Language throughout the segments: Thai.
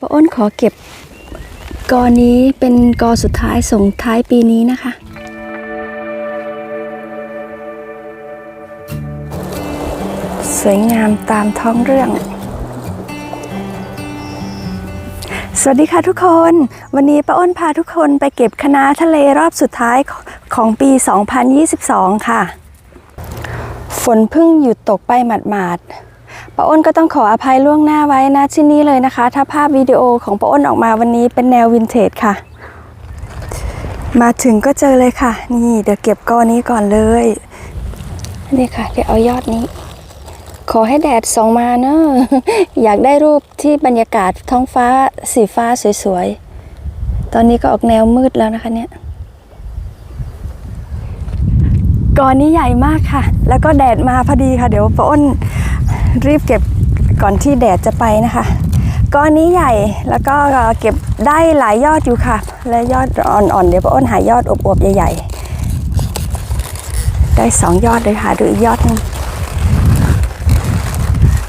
ป้าอ้นขอเก็บกอนี้เป็นกอสุดท้ายส่งท้ายปีนี้นะคะ สวยงามตามท้องเรื่อง สวัสดีค่ะทุกคน วันนี้ป้าอ้นพาทุกคนไปเก็บคณะทะเลรอบสุดท้ายของปี 2022 ค่ะ ฝนเพิ่งหยุดตกไปหมาดๆ ป้าอ้นก็ต้องขออภัยล่วงหน้าไว้นะที่นี่เลยนะคะ ถ้าภาพวิดีโอของป้าอ้นออกมาวันนี้เป็นแนววินเทจค่ะ มาถึงก็เจอเลยค่ะ นี่เดี๋ยวเก็บก้อนนี้ก่อนเลยนี่ค่ะ เดี๋ยวเอายอดนี้ ขอให้แดดส่องมาเนอะอยากได้รูปที่บรรยากาศท้องฟ้าสีฟ้าสวยๆ ตอนนี้ก็ออกแนวมืดแล้วนะคะเนี่ยกอนนี้ใหญ่มากค่ะ แล้วก็แดดมาพอดีค่ะ เดี๋ยวป้าอ้น รีบเก็บก่อนที่แดดจะไปนะคะก้อนนี้ใหญ่แล้วก็เก็บได้หลายยอดอยู่ค่ะ และยอดอ่อนๆเดี๋ยวป้าอ้นหายอดอวบๆใหญ่ ๆ ได้สองยอดเลยค่ะดูอีกยอดหนึง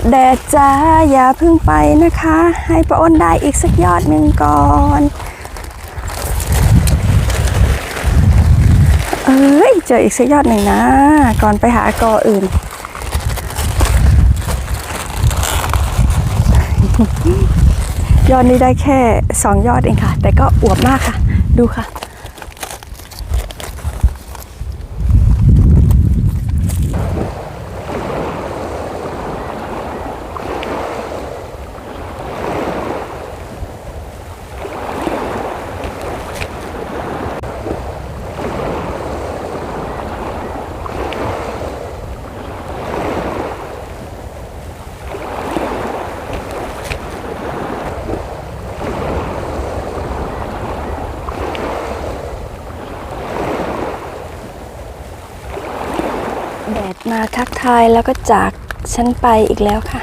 แดดจ้าอย่าพึ่งไปนะคะ ให้ป้าอ้นได้อีกสักยอดหนึ่งก่อนเอ้ยเจออีกสักยอดหนึ่งนะ ก่อนไปหากออื่น ยอดนี้ได้แค่สองยอดเองค่ะ แต่ก็อวบมากค่ะ ดูค่ะ แดดมาทักทายแล้วก็จากฉันไปอีกแล้วค่ะ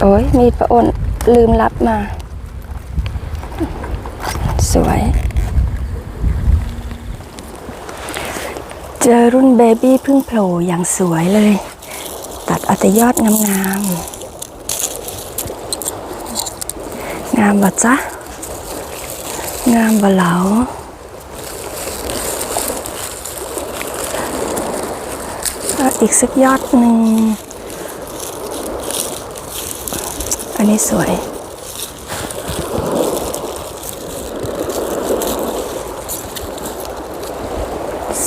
โอ้ยมีดประอนลืมรับมา สวย เจอรุ่นเบบี้เพิ่งโผล่อย่างสวยเลย ตัดอาแต่ยอดงามๆงามบ่จ๊ะ งามบ่เหลาอีกสักยอดหนึ่ง อันนี้สวย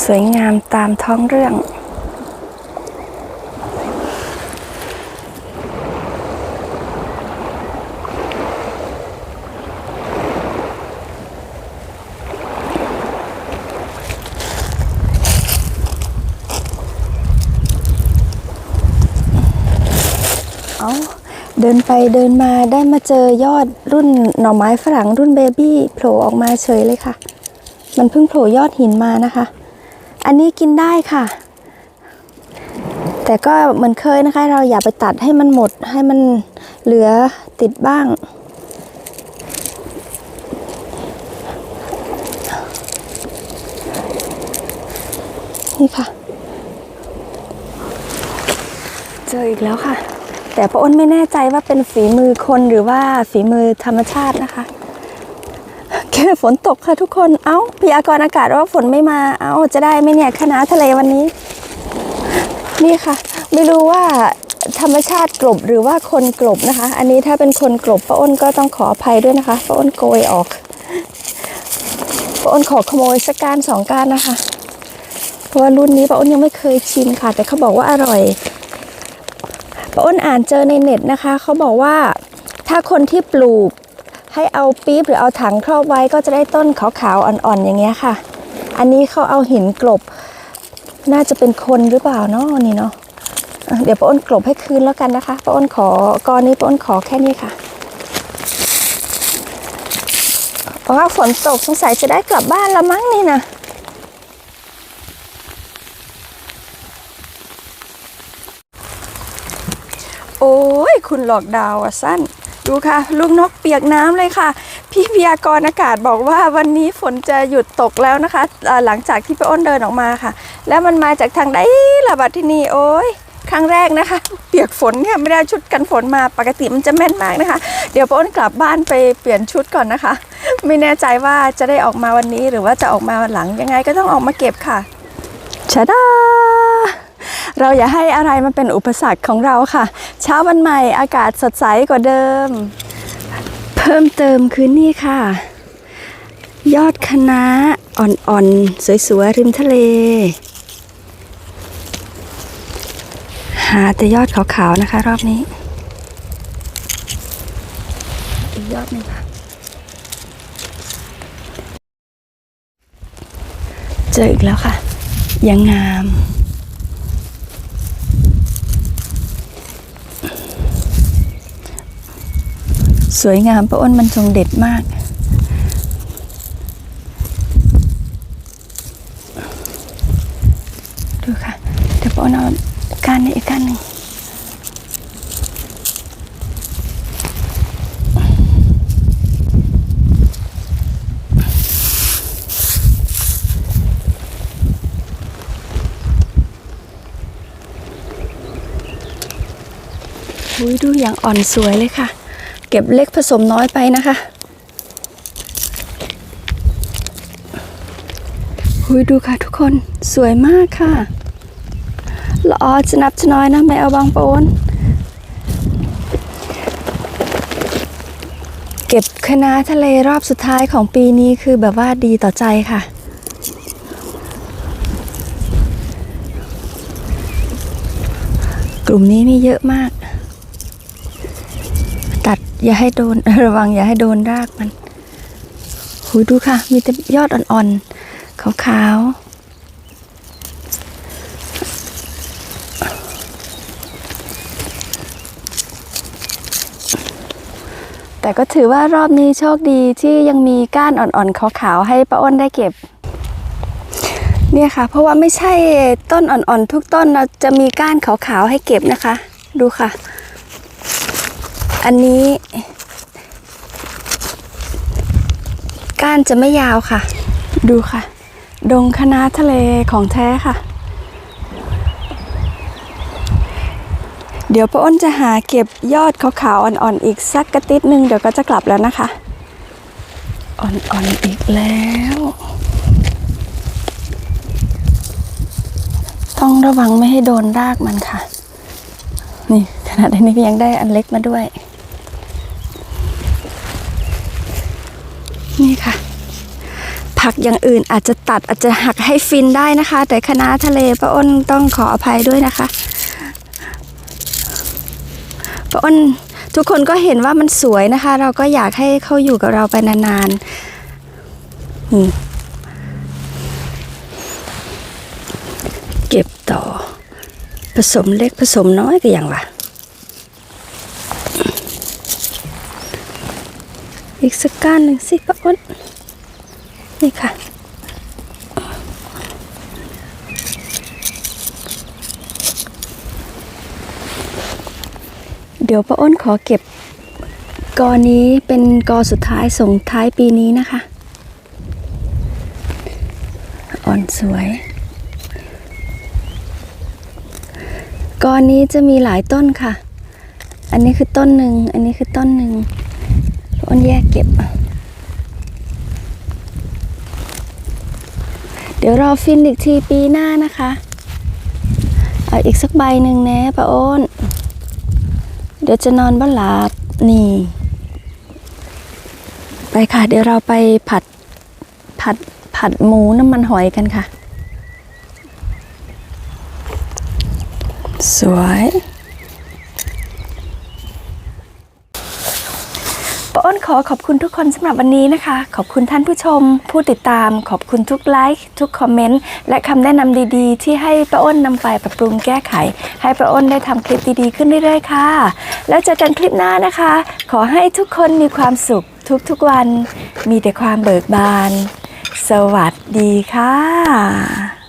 สวยงามตามท้องเรื่อง เอา เดินไปเดินมาได้มาเจอยอดรุ่นหน่อไม้ฝรั่งรุ่นเบบี้โผล่ออกมาเฉยเลยค่ะ มันเพิ่งโผล่ยอดหินมานะคะ อันนี้กินได้ค่ะ แต่ก็เหมือนเคยนะคะ เราอย่าไปตัดให้มันหมดให้มันเหลือติดบ้าง นี่ค่ะ เจออีกแล้วค่ะ แต่ป้าอ้นไม่แน่ใจว่าเป็นฝีมือคนหรือว่าฝีมือธรรมชาตินะคะแค่ฝนตกค่ะทุกคน เอ้าพยากรณ์อากาศว่าฝนไม่มา เอ้าจะได้ไหมเนี่ยคณะทะเลวันนี้ นี่ค่ะ ไม่รู้ว่าธรรมชาติกลบหรือว่าคนกลบนะคะ อันนี้ถ้าเป็นคนกลบป้าอ้นก็ต้องขออภัยด้วยนะคะป้าอ้นโกยออกป้าอ้นขอขโมยสักการสองการนะคะ เพราะว่ารุ่นนี้ป้าอ้นยังไม่เคยชิมค่ะ แต่เขาบอกว่าอร่อย ป้าอ้นอ่านเจอในเน็ตนะคะเขาบอกว่าถ้าคนที่ปลูกให้เอาปี๊บหรือเอาถังครอบไว้ก็จะได้ต้นขาวๆอ่อนๆอย่างเงี้ยค่ะ อันนี้เขาเอาหินกลบ น่าจะเป็นคนหรือเปล่าเนาะนี่เนาะเดี๋ยวป้าอ้นกลบให้คืนแล้วกันนะคะป้าอ้นขอกรนี้ป้าอ้นขอแค่นี้ค่ะเพราะว่าฝนตกสงสัยจะได้กลับบ้านละมั้งนี่นะ โอ้ย คุณหลอกดาวอะสั้น ดูค่ะ ลูกนกเปียกน้ำเลยค่ะ พี่พยากรณ์อากาศบอกว่าวันนี้ฝนจะหยุดตกแล้วนะคะ หลังจากที่พี่อ้นเดินออกมาค่ะ แล้วมันมาจากทางใดล่ะบัดที่นี่โอ้ยครั้งแรกนะคะ เปียกฝนค่ะไม่ได้ชุดกันฝนมาปกติมันจะแม่นมากนะคะ เดี๋ยวป้าอ้นกลับบ้านไปเปลี่ยนชุดก่อนนะคะ ไม่แน่ใจว่าจะได้ออกมาวันนี้หรือว่าจะออกมาวันหลังยังไงก็ต้องออกมาเก็บค่ะชะดา เราอย่าให้อะไรมันเป็นอุปสรรคของเราค่ะ เช้าวันใหม่อากาศสดใสกว่าเดิม เพิ่มเติมคือนี่ค่ะ ยอดคะน้าอ่อนๆ สวยๆ ริมทะเล หาแต่ยอดขาวๆนะคะ รอบนี้ อีกยอดหนึ่งค่ะเจออีกแล้วค่ะ ยังงาม สวยงามป้าอ้นมันจงเด็ดมาก ดูค่ะ เดี๋ยวป้าอ้นเอาก้านนี้อีกก้านหนึ่งอุ้ยดูอย่างอ่อนสวยเลยค่ะ เก็บเล็กผสมน้อยไปนะคะหุยดูค่ะทุกคนสวยมากค่ะละออจะนับจะน้อยนะไม่เอาบางโปนเก็บคณะทะเลรอบสุดท้ายของปีนี้คือแบบว่าดีต่อใจค่ะกลุ่มนี้มีเยอะมากัด อย่าให้โดนระวังอย่าให้โดนรากมันหูดูค่ะ มีแต่ยอดอ่อนๆ ขาวๆ แต่ก็ถือว่ารอบนี้โชคดีที่ยังมีก้านอ่อนๆ ขาวๆ ให้ป้าอ้นได้เก็บเนี่ยค่ะ เพราะว่าไม่ใช่ต้นอ่อนๆ ทุกต้นเราจะมีก้านขาวๆ ให้เก็บนะคะ ดูค่ะ อันนี้ก้านจะไม่ยาวค่ะ ดูค่ะ ดงคณะทะเลของแท้ค่ะ เดี๋ยวป้าอ้นจะหาเก็บยอดขาวๆอ่อนๆอีกสักกระติดหนึ่งเดี๋ยวก็จะกลับแล้วนะคะ อ่อนๆอีกแล้ว ต้องระวังไม่ให้โดนรากมันค่ะ นี่ขนาดนี้ยังได้อันเล็กมาด้วย นี่ค่ะ ผักอย่างอื่นอาจจะตัดอาจจะหักให้ฟินได้นะคะ แต่คณะทะเลป้าอ้นต้องขออภัยด้วยนะคะป้าอ้นทุกคนก็เห็นว่ามันสวยนะคะ เราก็อยากให้เขาอยู่กับเราไปนานๆเก็บต่อ ผสมเล็กผสมน้อยก็อย่างวะอีกสักก้านหนึ่งสิป้าอ้น นี่ค่ะ เดี๋ยวป้าอ้นขอเก็บกอนี้เป็นกอสุดท้ายส่งท้ายปีนี้นะคะ อ่อนสวยกอนี้จะมีหลายต้นค่ะ อันนี้คือต้นหนึ่ง อันนี้คือต้นหนึ่งอ้นแยกเก็บ เดี๋ยวรอฟินอีกทีปีหน้านะคะ เอาอีกสักใบหนึ่งแนะป้าอ้น เดี๋ยวจะนอนบ้านหลับนี่ ไปค่ะ เดี๋ยวเราไปผัดผัดผัดหมูน้ำมันหอยกันค่ะ สวย ป้าอ้นขอขอบคุณทุกคนสำหรับวันนี้นะคะ ขอบคุณท่านผู้ชม ผู้ติดตาม ขอบคุณทุกไลค์ทุกคอมเมนต์และคำแนะนำดีๆ ที่ให้ป้าอ้นนำไปปรับปรุงแก้ไข ให้ป้าอ้นได้ทำคลิปดีๆขึ้นเรื่อยๆค่ะ แล้วเจอกันคลิปหน้านะคะ ขอให้ทุกคนมีความสุขทุกๆวัน มีแต่ความเบิกบาน สวัสดีค่ะ